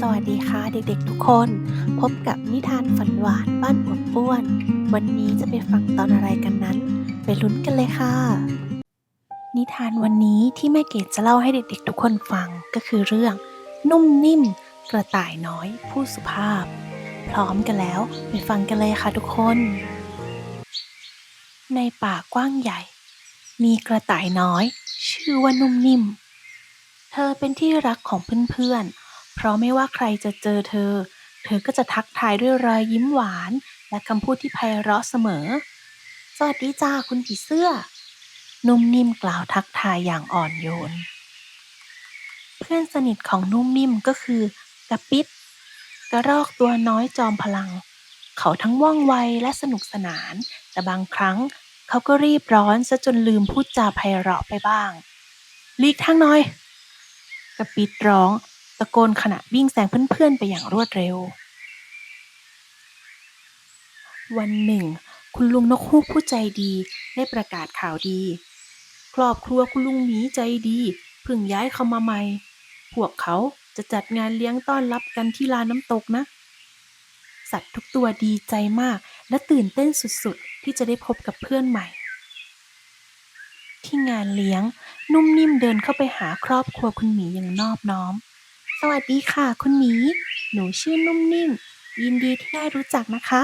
สวัสดีค่ะเด็กๆทุกคน พบกับนิทานฝันหวานบ้านอวบอ้วน วันนี้จะไปฟังตอนอะไรกันนั้น ไปลุ้นกันเลยค่ะ นิทานวันนี้ที่แม่เกดจะเล่าให้เด็กๆทุกคนฟังก็คือเรื่อง นุ่มนิ่ม กระต่ายน้อยผู้สุภาพ พร้อมกันแล้วไปฟังกันเลยค่ะทุกคน ในป่ากว้างใหญ่ มีกระต่ายน้อย ชื่อว่านุ่มนิ่ม เธอเป็นที่รักของเพื่อนๆ เพราะไม่ว่าใครจะเจอเธอ เธอก็จะทักทายด้วยรอยยิ้มหวาน และคำพูดที่ไพเราะเสมอ สวัสดีจ้าคุณผีเสื้อ นุ่มนิ่มกล่าวทักทายอย่างอ่อนโยน เพื่อนสนิทของนุ่มนิ่มก็คือกระปิดกระรอกตัวน้อยจอมพลัง เขาทั้งว่องไวและสนุกสนาน แต่บางครั้งเขาก็รีบร้อนซะจนลืมพูดจาไพเราะไปบ้างลีกทางน่อย กระปิดร้อง ตะโกนขณะวิ่งแซงเพื่อนๆ ไปอย่างรวดเร็ว วันหนึ่ง คุณลุงนกฮูกผู้ใจดีได้ประกาศข่าวดี ครอบครัวคุณลุงหมีใจดีเพิ่งย้ายเข้ามาใหม่ พวกเขาจะจัดงานเลี้ยงต้อนรับกันที่ลานน้ำตกนะ สัตว์ทุกตัวดีใจมากและตื่นเต้นสุดๆ ที่จะได้พบกับเพื่อนใหม่ ที่งานเลี้ยงนุ่มนิ่มเดินเข้าไปหาครอบครัวคุณหมีอย่างนอบน้อม สวัสดีค่ะ คุณหมี หนูชื่อนุ่มนิ่ม ยินดีที่ได้รู้จักนะคะ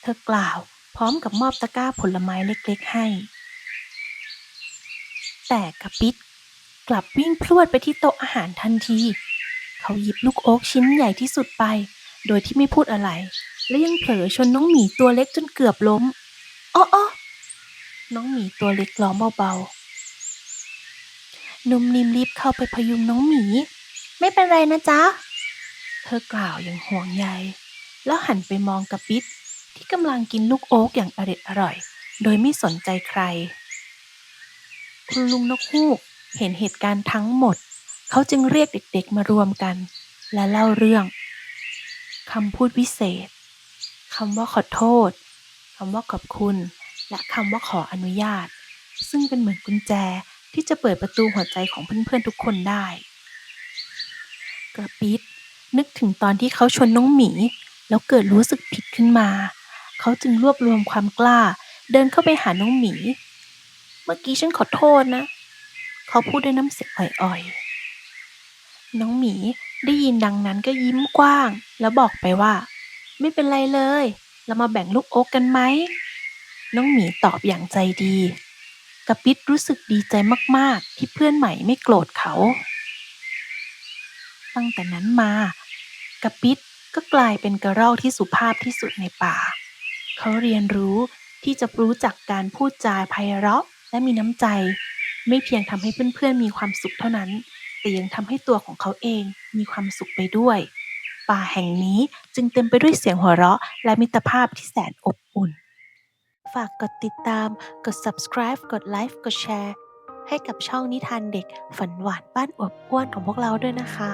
เธอกล่าว พร้อมกับมอบตะกร้าผลไม้เล็กๆให้ แต่กระปิดกลับวิ่งพรวดไปที่โต๊ะอาหารทันที เขาหยิบลูกโอ๊กชิ้นใหญ่ที่สุดไป โดยที่ไม่พูดอะไร และยังเผลอชนน้องหมีตัวเล็กจนเกือบล้มอ้ออน้องหมีตัวเล็กร้องเบาๆนุ่มนิ่มรีบเข้าไปพยุงน้องหมี ไม่เป็นไรนะจ๊ะ เธอกล่าวอย่างห่วงใย แล้วหันไปมองกระปิดที่กำลังกินลูกโอ๊กอย่างอร็ดอร่อย โดยไม่สนใจใคร คุณลุงนกฮูกเห็นเหตุการณ์ทั้งหมด เขาจึงเรียกเด็กๆมารวมกัน และเล่าเรื่องคำพูดวิเศษคำว่าขอโทษคำว่าขอบคุณ และคำว่าขออนุญาต ซึ่งเป็นเหมือนกุญแจที่จะเปิดประตูหัวใจของเพื่อนๆทุกคนได้ กระปิด นึกถึงตอนที่เขาชนน้องหมี แล้วเกิดรู้สึกผิดขึ้นมา เขาจึงรวบรวมความกล้า เดินเข้าไปหาน้องหมี เมื่อกี้ฉันขอโทษนะ เขาพูดด้วยน้ำเสียงอ่อยๆ น้องหมีได้ยินดังนั้นก็ยิ้มกว้าง แล้วบอกไปว่า ไม่เป็นไรเลย เรามาแบ่งลูกโอ๊กกันไหม น้องหมีตอบอย่างใจดีกระปิดรู้สึกดีใจมาก ๆ ที่เพื่อนใหม่ไม่โกรธเขา ตั้งแต่นั้นมา กระปิดก็กลายเป็นกระรอกที่สุภาพที่สุดในป่า เขาเรียนรู้ที่จะรู้จักการพูดจาไพเราะและมีน้ำใจ ไม่เพียงทำให้เพื่อนๆมีความสุขเท่านั้น แต่ยังทำให้ตัวของเขาเองมีความสุขไปด้วย ป่าแห่งนี้จึงเต็มไปด้วยเสียงหัวเราะ และมิตรภาพที่แสนอบอุ่น ฝากกดติดตาม กด subscribe กดไลค์กดแชร์ ให้กับช่องนิทานเด็กฝันหวานบ้านอวบอ้วนของพวกเราด้วยนะคะ